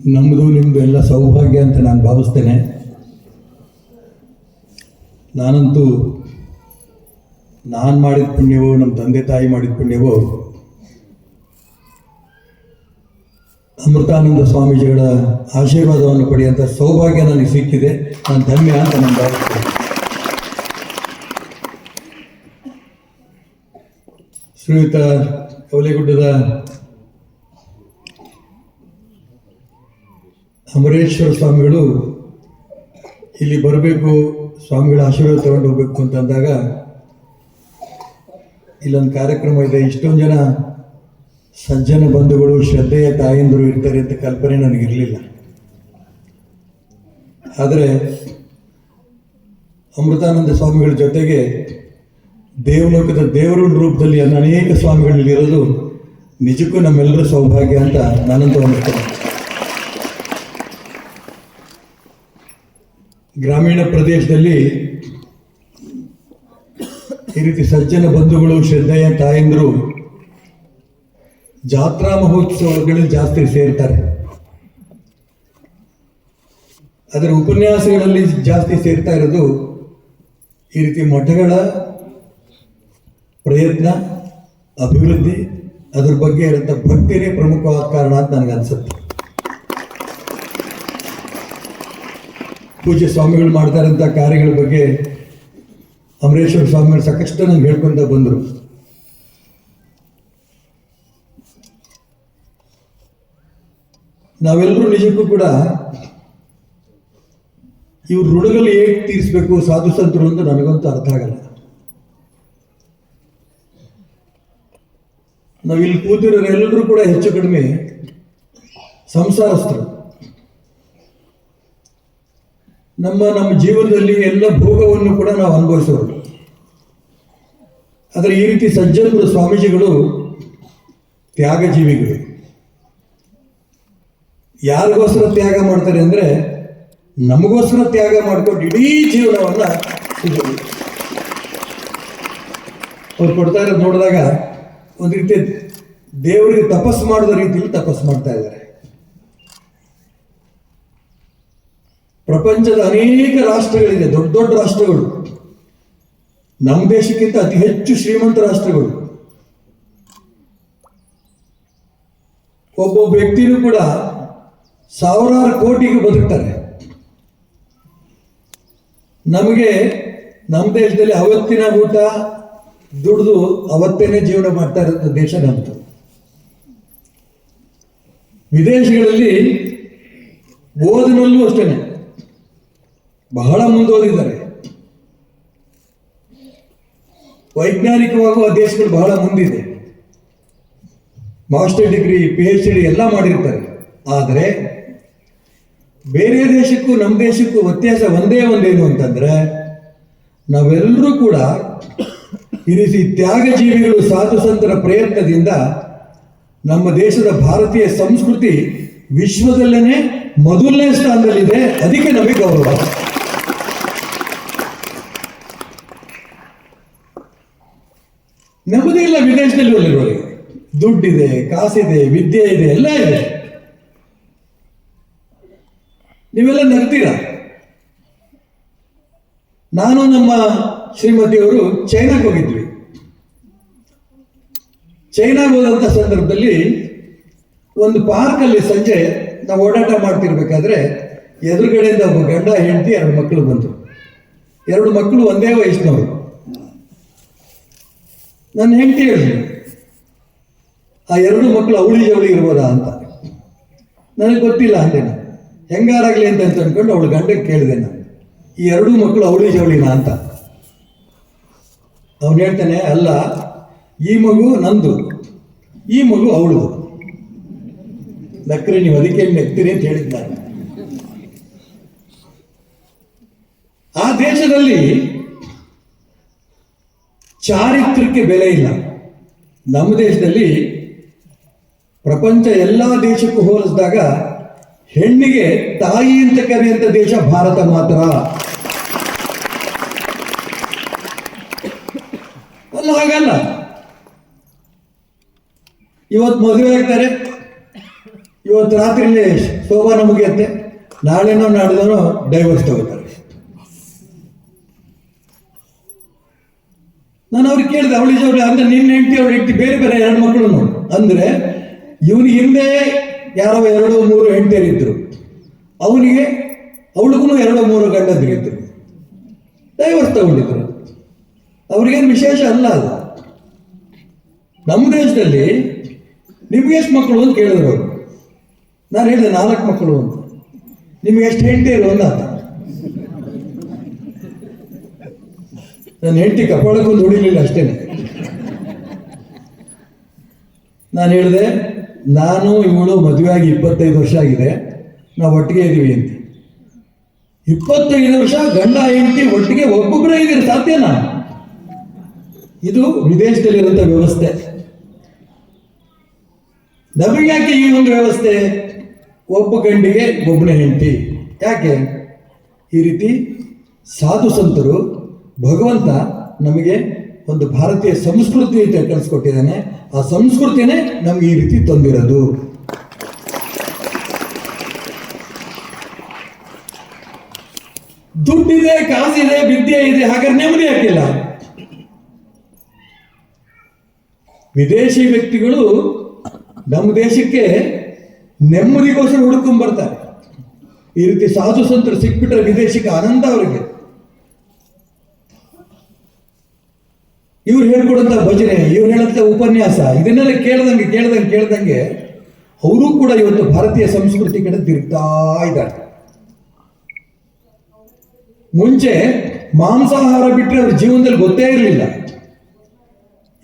ನಮ್ಮದು ನಿಮ್ಮದು ಎಲ್ಲ ಸೌಭಾಗ್ಯ ಅಂತ ನಾನು ಭಾವಿಸ್ತೇನೆ. ನಾನಂತೂ ನಾನು ಮಾಡಿದ ಪುಣ್ಯವೋ ನಮ್ಮ ತಂದೆ ತಾಯಿ ಮಾಡಿದ ಪುಣ್ಯವೋ, ಅಮೃತಾನಂದ ಸ್ವಾಮೀಜಿಗಳ ಆಶೀರ್ವಾದವನ್ನು ಪಡೆಯುವಂಥ ಸೌಭಾಗ್ಯ ನನಗೆ ಸಿಕ್ಕಿದೆ. ನಾನು ಧನ್ಯ ಅಂತ ನಾನು ಭಾವಿಸ್ತೇನೆ. ಶ್ರೀಯುತ ಕವಲೆಗುಡ್ಡದ ಅಮರೇಶ್ವರ ಸ್ವಾಮಿಗಳು ಇಲ್ಲಿ ಬರಬೇಕು, ಸ್ವಾಮಿಗಳ ಆಶೀರ್ವಾದ ತಗೊಂಡು ಹೋಗ್ಬೇಕು ಅಂತ ಅಂದಾಗ ಇಲ್ಲೊಂದು ಕಾರ್ಯಕ್ರಮ ಇದೆ. ಇಷ್ಟೊಂದು ಜನ ಸಜ್ಜನ ಬಂಧುಗಳು, ಶ್ರದ್ಧೆಯ ತಾಯಂದರು ಇರ್ತಾರೆ ಅಂತ ಕಲ್ಪನೆ ನನಗಿರಲಿಲ್ಲ. ಆದರೆ ಅಮೃತಾನಂದ ಸ್ವಾಮಿಗಳ ಜೊತೆಗೆ ದೇವಲೋಕದ ದೇವರ ರೂಪದಲ್ಲಿ ಅನೇಕ ಸ್ವಾಮಿಗಳಲ್ಲಿರೋದು ನಿಜಕ್ಕೂ ನಮ್ಮೆಲ್ಲರ ಸೌಭಾಗ್ಯ ಅಂತ ನಾನಂತೂ ಅನ್ನಿಸ್ತೇನೆ ಗ್ರಾಮೀಣ ಪ್ರದೇಶದಲ್ಲಿ ಈ ರೀತಿ ಸಜ್ಜನ ಬಂಧುಗಳು, ಶ್ರದ್ಧೆಯ ತಾಯಂದರು ಜಾತ್ರಾ ಮಹೋತ್ಸವಗಳಲ್ಲಿ ಜಾಸ್ತಿ ಸೇರ್ತಾರೆ. ಅದರ ಉಪನ್ಯಾಸಗಳಲ್ಲಿ ಜಾಸ್ತಿ ಸೇರ್ತಾ ಇರೋದು ಈ ರೀತಿ ಮಠಗಳ ಪ್ರಯತ್ನ, ಅಭಿವೃದ್ಧಿ, ಅದ್ರ ಬಗ್ಗೆ ಇರೋಂಥ ಭಕ್ತಿಯೇ ಪ್ರಮುಖವಾದ ಕಾರಣ ಅಂತ ನನಗನ್ಸುತ್ತೆ ಪೂಜ್ಯ ಸ್ವಾಮಿಗಳು ಮಾಡ್ತಾ ಇರೋಂಥ ಕಾರ್ಯಗಳ ಬಗ್ಗೆ ಅಮರೇಶ್ವರ ಸ್ವಾಮಿಗಳು ಸಾಕಷ್ಟು ನಂಗೆ ಹೇಳ್ಕೊಂತ ಬಂದರು. ನಾವೆಲ್ಲರೂ ನಿಜಕ್ಕೂ ಕೂಡ ಇವ್ರ ಋಣಗಳು ಹೇಗೆ ತೀರಿಸ್ಬೇಕು, ಸಾಧು ಸಂತರು ಅಂತ ನನಗಂತೂ ಅರ್ಥ ಆಗಲ್ಲ. ನಾವು ಇಲ್ಲಿ ಕೂತಿರೋರೆಲ್ಲರೂ ಕೂಡ ಹೆಚ್ಚು ಕಡಿಮೆ ಸಂಸಾರಸ್ಥರು. ನಮ್ಮ ನಮ್ಮ ಜೀವನದಲ್ಲಿ ಎಲ್ಲ ಭೋಗವನ್ನು ಕೂಡ ನಾವು ಅನುಭವಿಸೋರು. ಆದರೆ ಈ ರೀತಿ ಸಜ್ಜನರು, ಸ್ವಾಮೀಜಿಗಳು ತ್ಯಾಗ ಜೀವಿಗಳು ಯಾರಿಗೋಸ್ಕರ ತ್ಯಾಗ ಮಾಡ್ತಾರೆ ಅಂದರೆ ನಮಗೋಸ್ಕರ ತ್ಯಾಗ ಮಾಡ್ಕೊಂಡು ಇಡೀ ಜೀವನವನ್ನು ಅವ್ರು ಕೊಡ್ತಾ ಇರೋದು ನೋಡಿದಾಗ ಒಂದು ರೀತಿ ದೇವರಿಗೆ ತಪಸ್ಸು ಮಾಡಿದ ರೀತಿಯಲ್ಲಿ ತಪಸ್ಸು ಮಾಡ್ತಾ ಇದ್ದಾರೆ. ಪ್ರಪಂಚದ ಅನೇಕ ರಾಷ್ಟ್ರಗಳಿದೆ, ದೊಡ್ಡ ದೊಡ್ಡ ರಾಷ್ಟ್ರಗಳು. ನಮ್ಮ ದೇಶಕ್ಕಿಂತ ಅತಿ ಹೆಚ್ಚು ಶ್ರೀಮಂತ ರಾಷ್ಟ್ರಗಳು. ಒಬ್ಬ ವ್ಯಕ್ತಿಯೂ ಕೂಡ ಸಾವಿರಾರು ಕೋಟಿಗೆ ಬದುಕ್ತಾರೆ. ನಮಗೆ ನಮ್ಮ ದೇಶದಲ್ಲಿ ಅವತ್ತಿನ ಊಟ ದುಡಿದು ಅವತ್ತೇನೆ ಜೀವನ ಮಾಡ್ತಾ ಇರೋ ದೇಶ ನಮ್ಮದು ವಿದೇಶಗಳಲ್ಲಿ ಓದಿನಲ್ಲೂ ಅಷ್ಟೇನೆ. ಬಹಳ ಮುಂದುವರಿದ್ದಾರೆ ವೈಜ್ಞಾನಿಕವಾಗೂ ಆ ದೇಶಗಳು ಬಹಳ ಮುಂದಿದೆ. Master degree P H D ಎಲ್ಲ ಮಾಡಿರ್ತಾರೆ. ಆದರೆ ಬೇರೆ ದೇಶಕ್ಕೂ ನಮ್ಮ ದೇಶಕ್ಕೂ ವ್ಯತ್ಯಾಸ ಒಂದೇ ಒಂದೇನು ಅಂತಂದ್ರೆ ನಾವೆಲ್ಲರೂ ಕೂಡ ಇರಿಸಿ ತ್ಯಾಗ ಜೀವಿಗಳು ಸಾಧು ಸಂತರ ಪ್ರಯತ್ನದಿಂದ ನಮ್ಮ ದೇಶದ ಭಾರತೀಯ ಸಂಸ್ಕೃತಿ ವಿಶ್ವದಲ್ಲೇನೆ ಮೊದಲನೇ ಸ್ಥಾನದಲ್ಲಿದೆ. ಅದಕ್ಕೆ ನಮಗೆ ಗೌರವ. ನಮ್ಮದೇ ಇಲ್ಲ ವಿದೇಶದಲ್ಲಿ ಒಳ್ಳೆಯವರಿಗೆ ದುಡ್ಡಿದೆ, ಕಾಸಿದೆ, ವಿದ್ಯೆ ಇದೆ, ಎಲ್ಲ ಇದೆ. ನೀವೆಲ್ಲ ನಗ್ತೀರಾ? ನಾನು ನಮ್ಮ ಶ್ರೀಮತಿಯವರು ಚೈನಾಗೆ ಹೋಗಿದ್ವಿ. ಚೈನಾಗೆ ಹೋದಂಥ ಸಂದರ್ಭದಲ್ಲಿ ಒಂದು ಪಾರ್ಕಲ್ಲಿ ಸಂಜೆ ನಾವು ಓಡಾಟ ಮಾಡ್ತಿರ್ಬೇಕಾದ್ರೆ ಎದುರುಗಡೆಯಿಂದ ಒಬ್ಬ ಗಂಡ ಹೆಂಡತಿ ಎರಡು ಮಕ್ಕಳು ಬಂದರು. ಎರಡು ಮಕ್ಕಳು ಒಂದೇ ವಯಸ್ಸಿನವರು. ನನ್ನ ಹೆಂಡತಿ ಹೇಳಿದ್ರು, ಆ ಎರಡು ಮಕ್ಕಳು ಅವಳಿ ಜವಳಿ ಇರ್ಬೋದಾ ಅಂತ. ನನಗೆ ಗೊತ್ತಿಲ್ಲ ಅಂದೆ ನಾನು. ಹೆಂಗಾರಾಗ್ಲಿ ಅಂತ ಅಂದ್ಕೊಂಡು ಅವಳು ಗಂಡಕ್ಕೆ ಕೇಳಿದೆ ನಾನು. ಈ ಎರಡೂ ಮಕ್ಕಳು ಅವಳಿ ಜವಳಿನ ಅಂತ. ಅವನು ಹೇಳ್ತಾನೆ, ಅಲ್ಲ, ಈ ಮಗು ನಂದು, ಈ ಮಗು ಅವಳು ನಕ್ರಿ, ನೀವು ಅದಕ್ಕೆ ನೆಕ್ತೀರಿ ಅಂತ ಹೇಳಿದ್ದಾರೆ ಆ ದೇಶದಲ್ಲಿ ಚಾರಿತ್ರಕ್ಕೆ ಬೆಲೆ ಇಲ್ಲ. ನಮ್ಮ ದೇಶದಲ್ಲಿ ಪ್ರಪಂಚ ಎಲ್ಲ ದೇಶಕ್ಕೂ ಹೋಲಿಸಿದಾಗ ಹೆಣ್ಣಿಗೆ ತಾಯಿ ಅಂತ ಕರೆಯಂತ ದೇಶ ಭಾರತ ಮಾತ್ರ. ಅಲ್ಲ, ಹಾಗಲ್ಲ. ಇವತ್ತು ಮದುವೆ ಆಗ್ತಾರೆ. ಇವತ್ತು ರಾತ್ರಿಲಿ ಶೋಭಾನ ಮುಗಿಯುತ್ತೆ ನಾಳೆನೋ ನಾಡಿದನೋ ಡೈವರ್ಸ್ ತಗೋತಾರೆ. ನಾನು ಅವ್ರಿಗೆ ಕೇಳಿದೆ, ಅವಳಿ ಅವ್ರು ಅಂದ್ರೆ ನಿನ್ನ ಹೆಂಡತಿ ಅವ್ರ ಹೆಂಡತಿ ಬೇರೆ ಬೇರೆ ಎರಡು ಮಕ್ಕಳು ಅಂದ್ರೆ ಇವನು ಹಿಂದೆ ಯಾರೋ ಎರಡು ಮೂರು ಹೆಂಡತಿಯರಿದ್ರು. ಅವನಿಗೆ ಅವಳಿಗೂ ಎರಡು ಮೂರು ಗಂಡಂದಿರಿದ್ರು. ಡೈವರ್ಸ್ ತಗೊಂಡಿದ್ರು. ಅವ್ರಿಗೇನು ವಿಶೇಷ ಅಲ್ಲ ಅದು. ನಮ್ಮ ದೇಶದಲ್ಲಿ ನಿಮ್ಗೆ ಎಷ್ಟು ಮಕ್ಕಳು ಅಂತ ಕೇಳಿದ್ರು ನಾನು ಹೇಳಿದೆ ನಾಲ್ಕು ಮಕ್ಕಳು ಅಂತ. ನಿಮ್ಗೆ ಎಷ್ಟು ಹೆಂಡತಿ ಇರು ಅಂತ. ನನ್ನ ಹೆಂಡತಿ ಕಪಾಳಕ್ಕೊಂದು ಹೊಡಿಲಿಲ್ಲ ಅಷ್ಟೇ. ನಾನು ಹೇಳಿದೆ, ನಾನು ಇವಳು ಮದುವೆ ಆಗಿ ಇಪ್ಪತ್ತೈದು ವರ್ಷ ಆಗಿದೆ, ನಾವು ಒಟ್ಟಿಗೆ ಇದ್ದೀವಿ ಅಂತ. ಇಪ್ಪತ್ತೈದು ವರ್ಷ ಗಂಡ ಹೆಂಡತಿ ಒಟ್ಟಿಗೆ ಒಬ್ಬೊಬ್ಬರೇ ಇದ್ದೀರಿ, ಸಾಧ್ಯನಾ? ಇದು ವಿದೇಶದಲ್ಲಿರುವಂಥ ವ್ಯವಸ್ಥೆ. ನಮಗೆ ಯಾಕೆ ಈ ಒಂದು ವ್ಯವಸ್ಥೆ? ಒಬ್ಬ ಗಂಡಿಗೆ ಒಬ್ಬನೇ ಹೆಂಡತಿ. ಯಾಕೆ? ಈ ರೀತಿ ಸಾಧು ಸಂತರು ಭಗವಂತ ನಮಗೆ ಒಂದು ಭಾರತೀಯ ಸಂಸ್ಕೃತಿ ಅಂತ ಕಲಿಸ್ಕೊಟ್ಟಿದ್ದಾನೆ ಆ ಸಂಸ್ಕೃತಿನೇ ನಮ್ಗೆ ಈ ರೀತಿ ತಂದಿರೋದು. ದುಡ್ಡಿದೆ, ಕಾಸಿದೆ, ವಿದ್ಯೆ ಇದೆ, ಹಾಗಾದ್ರೆ ನೆಮ್ಮದಿ ಹಾಕಿಲ್ಲ ವಿದೇಶಿ ವ್ಯಕ್ತಿಗಳು ನಮ್ಮ ದೇಶಕ್ಕೆ ನೆಮ್ಮದಿಗೋಸ್ಕರ ಹುಡುಕೊಂಡ್ ಬರ್ತಾರೆ. ಈ ರೀತಿ ಸಾಧು ಸಂತರು ಸಿಕ್ಬಿಟ್ರೆ ವಿದೇಶಕ್ಕೆ ಆನಂದ ಅವರಿಗೆ. ಇವ್ರು ಹೇಳ್ಕೊಡಂತ ಭಜನೆ, ಇವ್ರು ಹೇಳಂತ ಉಪನ್ಯಾಸ, ಇದನ್ನೆಲ್ಲ ಕೇಳ್ದಂಗೆ ಕೇಳ್ದಂಗೆ ಕೇಳ್ದಂಗೆ ಅವರು ಕೂಡ ಇವತ್ತು ಭಾರತೀಯ ಸಂಸ್ಕೃತಿ ಕಡೆ ತಿರುಗ್ತಾ ಇದ್ದಾರೆ. ಮುಂಚೆ ಮಾಂಸಾಹಾರ ಬಿಟ್ಟರೆ ಅವ್ರ ಜೀವನದಲ್ಲಿ ಗೊತ್ತೇ ಇರಲಿಲ್ಲ.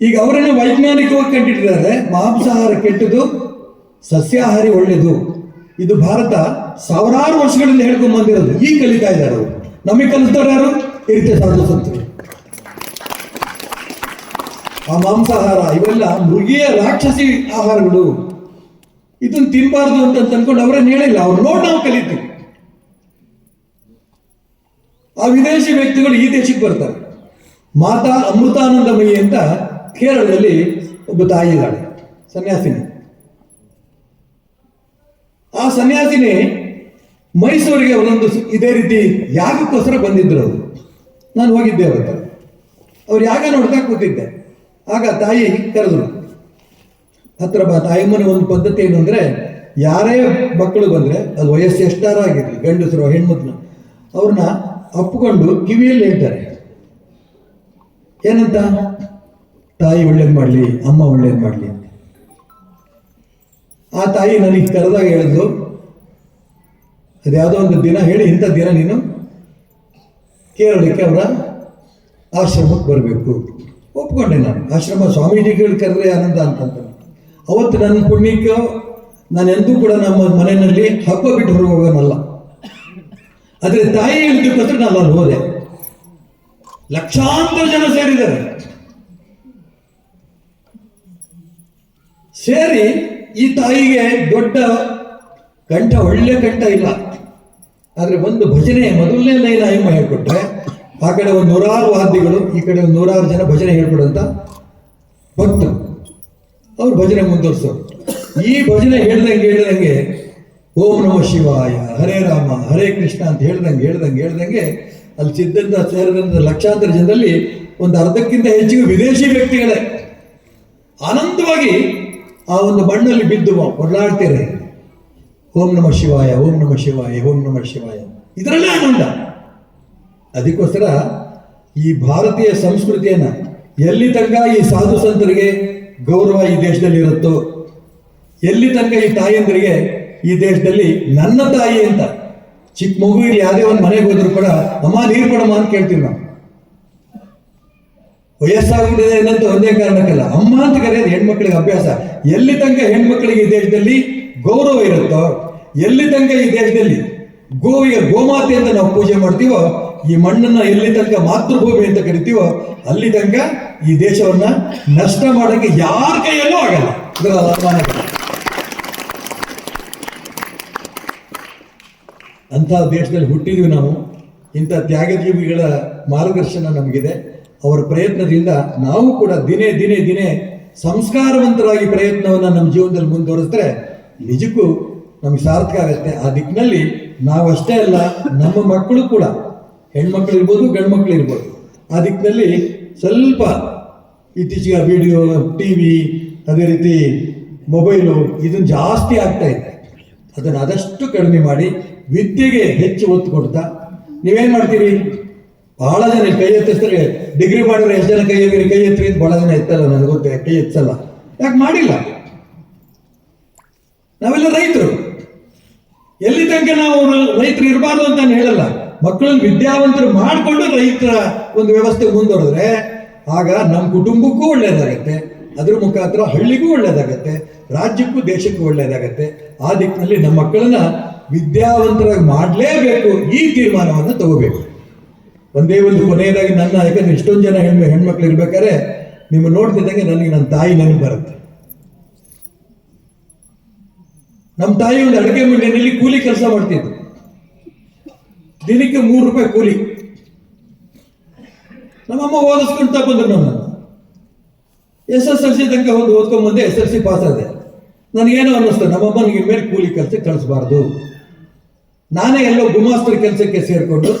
ಈಗ ಅವರನ್ನ ವೈಜ್ಞಾನಿಕವಾಗಿ ಕಂಡಿಟ್ಟಿದ್ದಾರೆ, ಮಾಂಸಾಹಾರ ಕೆಟ್ಟದು ಸಸ್ಯಾಹಾರಿ ಒಳ್ಳೆಯದು ಇದು ಭಾರತ ಸಾವಿರಾರು ವರ್ಷಗಳಿಂದ ಹೇಳ್ಕೊಂಡ್ ಬಂದಿರೋದು. ಈಗ ಕಲಿತಾ ಇದ್ದಾರೆ ಅವರು. ನಮಗೆ ಕಲಿಸ್ತಾರೆ ಯಾರು? ಇರುತ್ತೆ ರೀತಿ ಸಾಧು ಸಂತರು. ಮಾಂಸಾಹಾರ, ಇವೆಲ್ಲ ಮೃಗೀಯ ರಾಕ್ಷಸಿ ಆಹಾರಗಳು. ಇದನ್ನು ತಿನ್ನಬಾರ್ದು ಅಂತ ಅಂದ್ಕೊಂಡು ಅವರೇನು ಹೇಳಿಲ್ಲ, ಅವ್ರು ನೋಡಿ ನಾವು ಕಲಿತೀವಿ. ಆ ವಿದೇಶಿ ವ್ಯಕ್ತಿಗಳು ಈ ದೇಶಕ್ಕೆ ಬರ್ತಾರೆ. ಮಾತಾ ಅಮೃತಾನಂದಮಯಿ ಅಂತ ಕೇರಳದಲ್ಲಿ ಒಬ್ಬ ತಾಯಿ ಇದ್ದಾಳೆ, ಸನ್ಯಾಸಿನಿ. ಆ ಸನ್ಯಾಸಿನಿ ಮೈಸೂರಿಗೆ ಒಂದೊಂದು ಇದೇ ರೀತಿ ಯಾಗಕ್ಕೋಸ್ಕರ ಬಂದಿದ್ರು ಅವರು. ನಾನು ಹೋಗಿದ್ದೆ ಅವತ್ತು. ಅವ್ರು ಯಾಗ ನೋಡ್ತಾ ಕೂತಿದ್ದೆ ಆಗ ತಾಯಿ ಕರೆದ್ರು. ಹತ್ರ ಬಾ, ತಾಯಮ್ಮನ ಒಂದು ಪದ್ಧತಿ ಏನು ಅಂದರೆ, ಯಾರೇ ಮಕ್ಕಳು ಬಂದ್ರೆ ಅದು ವಯಸ್ಸು ಎಷ್ಟಾರ ಆಗಿರಲಿ, ಗಂಡಸರು, ಹೆಣ್ಮಕ್ಳು, ಅವ್ರನ್ನ ಅಪ್ಕೊಂಡು ಕಿವಿಯಲ್ಲಿ ಹೇಳ್ತಾರೆ. ಏನಂತ? ತಾಯಿ ಒಳ್ಳೇದು ಮಾಡಲಿ, ಅಮ್ಮ ಒಳ್ಳೇದು ಮಾಡಲಿ ಆ ತಾಯಿ ನನಗೆ ಕರೆದಾಗ ಹೇಳಿದ್ಲು ಅದ್ಯಾವುದೋ ಒಂದು ದಿನ ಹೇಳಿ, ಇಂಥ ದಿನ ನೀನು ಕೇರಳಕ್ಕೆ ಅವರ ಆಶ್ರಮಕ್ಕೆ ಬರಬೇಕು. ಒಪ್ಕೊಂಡೆ ನಾನು. ಆಶ್ರಮ ಸ್ವಾಮೀಜಿಗಳು ಕರೆದ್ರೆ ಆನಂದ ಅಂತಂತ ಅವತ್ತು ನನ್ನ ಪುಣ್ಯಕ್ಕೆ ನಾನು ಎಂದೂ ಕೂಡ ನಮ್ಮ ಮನೆಯಲ್ಲಿ ಹಬ್ಬ ಬಿಟ್ಟು ಹೊರಗೆ ಆದರೆ ತಾಯಿ ಹೇಳಿದ್ದಕ್ಕೋಸ್ಕರ ನಾನು ಅಲ್ಲಿ ಹೋದೆ. ಲಕ್ಷಾಂತರ ಜನ ಸೇರಿದ್ದಾರೆ. ಸೇರಿ ಈ ತಾಯಿಗೆ ದೊಡ್ಡ ಕಂಠ, ಒಳ್ಳೆ ಕಂಠ ಇಲ್ಲ. ಆದರೆ ಒಂದು ಭಜನೆ ಮೊದಲನೇ ಲೈನ್ ಆಯಮ್ಮ ಹೇಳ್ಕೊಟ್ರೆ ಆ ಕಡೆ ಒಂದು ನೂರಾರು ವಾದ್ಯಗಳು, ಈ ಕಡೆ ಒಂದು ನೂರಾರು ಜನ ಭಜನೆ ಹೇಳ್ಕೊಡುವಂತ ಭಕ್ತರು. ಅವ್ರು ಭಜನೆ ಮುಂದುವರ್ಸೋರು. ಈ ಭಜನೆ ಹೇಳ್ದಂಗೆ ಹೇಳ್ದಂಗೆ, ಓಂ ನಮ ಶಿವಾಯ, ಹರೇ ರಾಮ, ಹರೇ ಕೃಷ್ಣ ಅಂತ ಹೇಳ್ದಂಗೆ ಹೇಳ್ದಂಗೆ ಹೇಳ್ದಂಗೆ, ಅಲ್ಲಿ ಸಿದ್ಧಂತ ಸೇರಿದಂಥ ಲಕ್ಷಾಂತರ ಜನರಲ್ಲಿ ಒಂದು ಅರ್ಧಕ್ಕಿಂತ ಹೆಚ್ಚಿಗೆ ವಿದೇಶಿ ವ್ಯಕ್ತಿಗಳೇ ಆನಂದವಾಗಿ ಆ ಒಂದು ಮಣ್ಣಲ್ಲಿ ಬಿದ್ದು ಹೊರಲಾಡ್ತಾರೆ ಓಂ ನಮ ಶಿವಾಯ, ಓಂ ನಮ ಶಿವಾಯ, ಓಂ ನಮ ಶಿವಾಯ. ಇದರಲ್ಲೇ ಆನಂದ ಅದಕ್ಕೋಸ್ಕರ ಈ ಭಾರತೀಯ ಸಂಸ್ಕೃತಿಯನ್ನ ಎಲ್ಲಿ ತನಕ ಈ ಸಾಧು ಸಂತರಿಗೆ ಗೌರವ ಈ ದೇಶದಲ್ಲಿ ಇರುತ್ತೋ, ಎಲ್ಲಿ ತನಕ ಈ ತಾಯಿಯಂದರಿಗೆ ಈ ದೇಶದಲ್ಲಿ ನನ್ನ ತಾಯಿ ಅಂತ, ಚಿಕ್ಕ ಮಗು ಇಲ್ಲಿ ಯಾವುದೇ ಒಂದು ಮನೆಗೆ ಹೋದ್ರು ಕೂಡ ಅಮ್ಮ ನೀರು ಕೊಡಮ್ಮ ಅಂತ ಕೇಳ್ತೀವಿ ನಾವು. ವಯಸ್ಸಾಗ್ಬಿಟ್ಟಿದೆ ಅನ್ನೋದು ಒಂದೇ ಕಾರಣಕ್ಕಲ್ಲ. ಅಮ್ಮ ಅಂತ ಕರೆಯೋದು ಹೆಣ್ಮಕ್ಳಿಗೆ ಅಭ್ಯಾಸ. ಎಲ್ಲಿ ತನಕ ಹೆಣ್ಮಕ್ಳಿಗೆ ಈ ದೇಶದಲ್ಲಿ ಗೌರವ ಇರುತ್ತೋ, ಎಲ್ಲಿ ತನಕ ಈ ದೇಶದಲ್ಲಿ ಗೋವಿಗೆ ಗೋಮಾತೆ ಅಂತ ನಾವು ಪೂಜೆ ಮಾಡ್ತೀವೋ ಈ ಮಣ್ಣನ್ನ ಎಲ್ಲಿ ತನಕ ಮಾತೃಭೂಮಿ ಅಂತ ಕರಿತೀವೋ ಅಲ್ಲಿ ತನಕ ಈ ದೇಶವನ್ನ ನಷ್ಟ ಮಾಡೋಕ್ಕೆ ಯಾರ ಕೈಯಲ್ಲೂ ಆಗಲ್ಲ. ಅಂತ. ದೇಶದಲ್ಲಿ ಹುಟ್ಟಿದ್ವಿ ನಾವು. ಇಂಥ ತ್ಯಾಗಜೀವಿಗಳ ಮಾರ್ಗದರ್ಶನ ನಮಗಿದೆ. ಅವರ ಪ್ರಯತ್ನದಿಂದ ನಾವು ಕೂಡ ದಿನೇ ದಿನೇ ದಿನೇ ಸಂಸ್ಕಾರವಂತರಾಗಿ ಪ್ರಯತ್ನವನ್ನು ನಮ್ಮ ಜೀವನದಲ್ಲಿ ಮುಂದುವರಿಸಿದ್ರೆ ನಿಜಕ್ಕೂ ನಮ್ಗೆ ಸಾರ್ಥಕ ಆಗುತ್ತೆ. ಆ ದಿಕ್ಕಿನಲ್ಲಿ ನಾವಷ್ಟೇ ಅಲ್ಲ, ನಮ್ಮ ಮಕ್ಕಳು ಕೂಡ ಹೆಣ್ಮಕ್ಳು ಇರ್ಬೋದು ಗಂಡು ಮಕ್ಕಳು ಇರ್ಬೋದು. ಆ ದಿಕ್ಕಿನಲ್ಲಿ ಸ್ವಲ್ಪ ಇತ್ತೀಚೆಗೆ ವಿಡಿಯೋ ಟಿ ವಿ ಅದೇ ರೀತಿ ಮೊಬೈಲು ಇದನ್ನು ಜಾಸ್ತಿ ಆಗ್ತಾ ಇದೆ. ಅದನ್ನು ಆದಷ್ಟು ಕಡಿಮೆ ಮಾಡಿ ವಿದ್ಯೆಗೆ ಹೆಚ್ಚು ಒತ್ತು ಕೊಡ್ತಾ ನೀವೇನು ಮಾಡ್ತೀರಿ? ಬಹಳ ಜನ ಕೈ ಎತ್ತಿಸ್ತಾರೆ ಡಿಗ್ರಿ ಮಾಡಿದ್ರೆ ಎಷ್ಟು ಜನ ಕೈ ಎತ್ತಿರಿ ಕೈ ಎತ್ತಿರಿ ಅಂತ ಭಾಳ ಜನ ಎತ್ತಲ್ಲ ನನಗೆ ಗೊತ್ತೇ, ಕೈ ಎತ್ತಲ್ಲ ಯಾಕೆ ಮಾಡಿಲ್ಲ? ನಾವೆಲ್ಲ ರೈತರು. ಎಲ್ಲಿ ತನಕ ನಾವು ರೈತರು ಇರಬಾರ್ದು ಅಂತ ನಾನು ಹೇಳಲ್ಲ. ಮಕ್ಕಳನ್ನ ವಿದ್ಯಾವಂತರು ಮಾಡಿಕೊಂಡು ರೈತರ ಒಂದು ವ್ಯವಸ್ಥೆ ಮುಂದುವರೆದ್ರೆ ಆಗ ನಮ್ಮ ಕುಟುಂಬಕ್ಕೂ ಒಳ್ಳೇದಾಗತ್ತೆ. ಅದ್ರ ಮುಖಾಂತರ ಹಳ್ಳಿಗೂ ಒಳ್ಳೇದಾಗತ್ತೆ. ರಾಜ್ಯಕ್ಕೂ ದೇಶಕ್ಕೂ ಒಳ್ಳೇದಾಗತ್ತೆ. ಆ ದಿಕ್ಕಿನಲ್ಲಿ ನಮ್ಮ ಮಕ್ಕಳನ್ನ ವಿದ್ಯಾವಂತರಾಗಿ ಮಾಡಲೇಬೇಕು ಈ ತೀರ್ಮಾನವನ್ನು ತಗೋಬೇಕು. ಒಂದೇ ಒಂದು ಕೊನೆಯದಾಗಿ ನನ್ನ ಯಾಕಂದ್ರೆ ಇಷ್ಟೊಂದು ಜನ ಹೆಣ್ಣು ಹೆಣ್ಮಕ್ಳು ಇರ್ಬೇಕಾದ್ರೆ ನಿಮ್ಮ ನೋಡ್ತಿದ್ದಂಗೆ ನನಗೆ ನನ್ನ ತಾಯಿ ನೆನಪು ಬರುತ್ತೆ. ನಮ್ಮ ತಾಯಿ ಒಂದು ಅಡುಗೆ ಮನೆಯಲ್ಲಿ ಕೂಲಿ ಕೆಲಸ ಮಾಡ್ತಿದ್ರು. ದಿನಕ್ಕೆ ಮೂರು ರೂಪಾಯಿ ಕೂಲಿ. ನಮ್ಮಮ್ಮ ಓದಿಸ್ಕೊಂತ ಬಂದ್ರು ನಾನು ಎಸ್ ಎಸ್ ಎಲ್ ಸಿ ತನಕ ಹೋಗಿ ಓದ್ಕೊಂಡ್ ಬಂದೆ ಎಸ್ ಎಲ್ ಸಿ ಪಾಸ್ ಆದೆ. ನನಗೇನೋ ಅನ್ನಿಸ್ತು ನಮ್ಮಮ್ಮನಿಗೆ ಮೇಲೆ ಕೂಲಿ ಕೆಲಸಕ್ಕೆ ಕಳಿಸ್ಬಾರ್ದು. ನಾನೇ ಎಲ್ಲೋ ಗುಮಾಸ್ತರ ಕೆಲಸಕ್ಕೆ ಸೇರಿಕೊಂಡು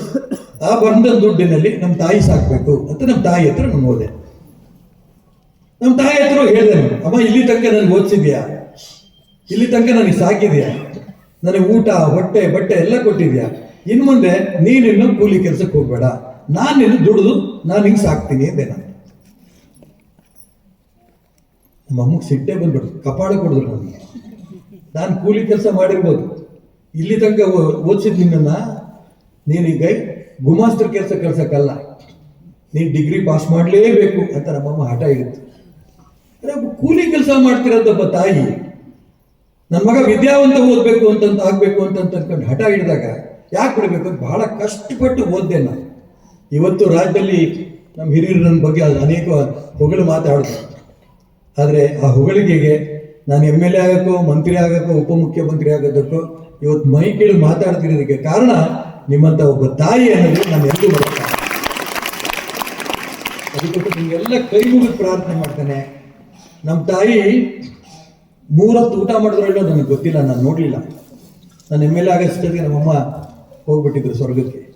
ಆ ಬಂದ ದುಡ್ಡಿನಲ್ಲಿ ನಮ್ಮ ತಾಯಿ ಸಾಕಬೇಕು ಅಂತ ನಮ್ಮ ತಾಯಿ ಹತ್ರ ನಾನು ಹೋದೆ. ನಮ್ಮ ತಾಯಿ ಹತ್ರ ಹೇಳಿದೆ ನಾನು, ಅಮ್ಮ ಇಲ್ಲಿ ತನಕ ನನಗೆ ಓದಿಸಿದ್ಯಾ? ಇಲ್ಲಿ ತನಕ ನನಗೆ ಸಾಕಿದೆಯಾ? ನನಗೆ ಊಟ ಹೊಟ್ಟೆ ಬಟ್ಟೆ ಎಲ್ಲ ಕೊಟ್ಟಿದ್ಯಾ? ಇನ್ನು ಮುಂದೆ ನೀನಿನ್ನು ಕೂಲಿ ಕೆಲಸಕ್ಕೆ ಹೋಗ್ಬೇಡ. ನಾನು ನಿನ್ನ ದುಡಿದು ನಾನು ಹಿಂಗೆ ಸಾಕ್ತೀನಿ ಅಂದೆ ನಾನು. ನಮ್ಮ ಅಮ್ಮಗೆ ಸಿಟ್ಟೆ ಬಂದ್ಬಿಡ್ತು. ಕಪಾಳ ಕೊಡಿದ್ರು ನನಗೆ. ನಾನು ಕೂಲಿ ಕೆಲಸ ಮಾಡಿರ್ಬೋದು. ಇಲ್ಲಿ ತನಕ ಓದಿಸಿದ್ ನಿನ್ನನ್ನ ನೀನೀಗ ಗುಮಾಸ್ತ್ರ ಕೆಲಸ ಕಳ್ಸಕ್ಕಲ್ಲ ನೀನು ಡಿಗ್ರಿ ಪಾಸ್ ಮಾಡಲೇಬೇಕು ಅಂತ ನಮ್ಮಮ್ಮ ಹಠ ಇರುತ್ತೆ ಕೂಲಿ ಕೆಲಸ ಮಾಡ್ತಿರೋದಪ್ಪ ತಾಯಿ? ನನ್ನ ಮಗ ವಿದ್ಯಾವಂತ ಓದಬೇಕು ಅಂತಂತ ಆಗಬೇಕು ಅಂತ ಅನ್ಕೊಂಡು ಹಠ ಹಿಡಿದಾಗ ಯಾಕೆ ಕೊಡಬೇಕು ಅಂತ ಬಹಳ ಕಷ್ಟಪಟ್ಟು ಓದ್ದೆ ನಾನು. ಇವತ್ತು ರಾಜ್ಯದಲ್ಲಿ ನಮ್ಮ ಹಿರಿಯರು ನನ್ನ ಬಗ್ಗೆ ಅದು ಅನೇಕ ಹೊಗಳು ಮಾತಾಡ್ತಾರೆ ಆದರೆ ಆ ಹೊಗಳಿಗೆಗೆ ನಾನು ಎಂ ಎಲ್ ಎ ಆಗೋಕ್ಕೋ, ಮಂತ್ರಿ ಆಗೋಕ್ಕೋ, ಉಪಮುಖ್ಯಮಂತ್ರಿ ಆಗೋದಕ್ಕೋ ಇವತ್ತು ಮೈ ಕೇಳಿ ಮಾತಾಡ್ತಿರೋದಕ್ಕೆ ಕಾರಣ ನಿಮ್ಮಂಥ ಒಬ್ಬ ತಾಯಿ ಅನ್ನೋದು ನಾನು ಎಲ್ಲೂ ಬರುತ್ತೆ ಅದಕ್ಕೆ ನಿಮಗೆಲ್ಲ ಕೈ ಮುಗಿದು ಪ್ರಾರ್ಥನೆ ಮಾಡ್ತೇನೆ. ನಮ್ಮ ತಾಯಿ ಮೂರತ್ತು ಊಟ ಮಾಡಿದ್ರೆ ನನಗೆ ಗೊತ್ತಿಲ್ಲ, ನಾನು ನೋಡಲಿಲ್ಲ. ನಾನು ಎಂ ಎಲ್ ಎ ಆಗಷ್ಟೊತ್ತಿಗೆ ನಮ್ಮಮ್ಮ ಹೋಗ್ಬಿಟ್ಟಿದ್ರು ಸ್ವರ್ಗಕ್ಕೆ.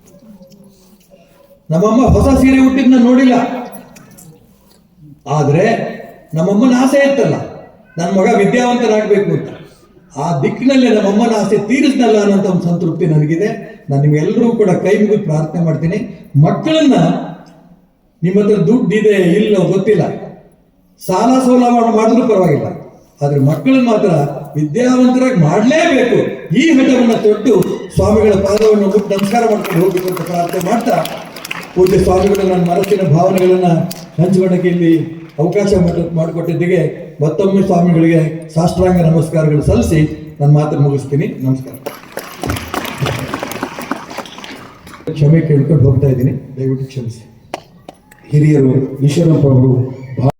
ನಮ್ಮಮ್ಮ ಹೊಸ ಸೀರೆ ಹುಟ್ಟಿದ್ನ ನೋಡಿಲ್ಲ. ಆದರೆ ನಮ್ಮಮ್ಮನ ಆಸೆ ಇತ್ತಲ್ಲ. ನನ್ನ ಮಗ ವಿದ್ಯಾವಂತನಾಗಬೇಕು ಅಂತ. ಆ ದಿಕ್ಕಿನಲ್ಲಿ ನಮ್ಮಮ್ಮನ ಆಸೆ ತೀರಿಸ್ನಲ್ಲ ಅನ್ನೋಂಥ ಒಂದು ಸಂತೃಪ್ತಿ ನನಗಿದೆ. ನಾನು ನಿಮ್ಗೆಲ್ಲರೂ ಕೂಡ ಕೈ ಮುಗಿದು ಪ್ರಾರ್ಥನೆ ಮಾಡ್ತೀನಿ. ಮಕ್ಕಳನ್ನ ನಿಮ್ಮ ಹತ್ರ ದುಡ್ಡಿದೆ ಇಲ್ಲೋ ಗೊತ್ತಿಲ್ಲ. ಸಾಲ ಸೋಲ ಮಾಡಿ ಮಾಡಿದ್ರೂ ಪರವಾಗಿಲ್ಲ. ಆದ್ರೆ ಮಕ್ಕಳನ್ನ ಮಾತ್ರ ವಿದ್ಯಾವಂತರಾಗಿ ಮಾಡಲೇಬೇಕು. ಈ ಹಠವನ್ನು ತೊಟ್ಟು ಸ್ವಾಮಿಗಳ ಪಾದವನ್ನು ಮುಟ್ಟು ನಮಸ್ಕಾರ ಮಾಡ್ಕೊಂಡು ಹೋಗಬೇಕು ಅಂತ ಪ್ರಾರ್ಥನೆ ಮಾಡ್ತಾ, ಪೂಜ್ಯ ಸ್ವಾಮಿಗಳು ನನ್ನ ಮನಸ್ಸಿನ ಭಾವನೆಗಳನ್ನ ಹಂಚಿಕೊಳ್ಳಕ್ಕೆ ಇಲ್ಲಿ ಅವಕಾಶ ಮಾಡಿ- ಮಾಡಿಕೊಟ್ಟಿದ್ದಕ್ಕೆ ಮತ್ತೊಮ್ಮೆ ಸ್ವಾಮಿಗಳಿಗೆ ಸಾಷ್ಟಾಂಗ ನಮಸ್ಕಾರಗಳು ಸಲ್ಲಿಸಿ ನನ್ನ ಮಾತನ್ನು ಮುಗಿಸ್ತೀನಿ. ನಮಸ್ಕಾರ. ಕ್ಷಮೆ ಕೇಳ್ಕೊಂಡು ಹೋಗ್ತಾ ಇದ್ದೀನಿ. ದಯವಿಟ್ಟು ಕ್ಷಮಿಸಿ. ಹಿರಿಯರು, ಈಶ್ವರಪ್ಪ ಅವರು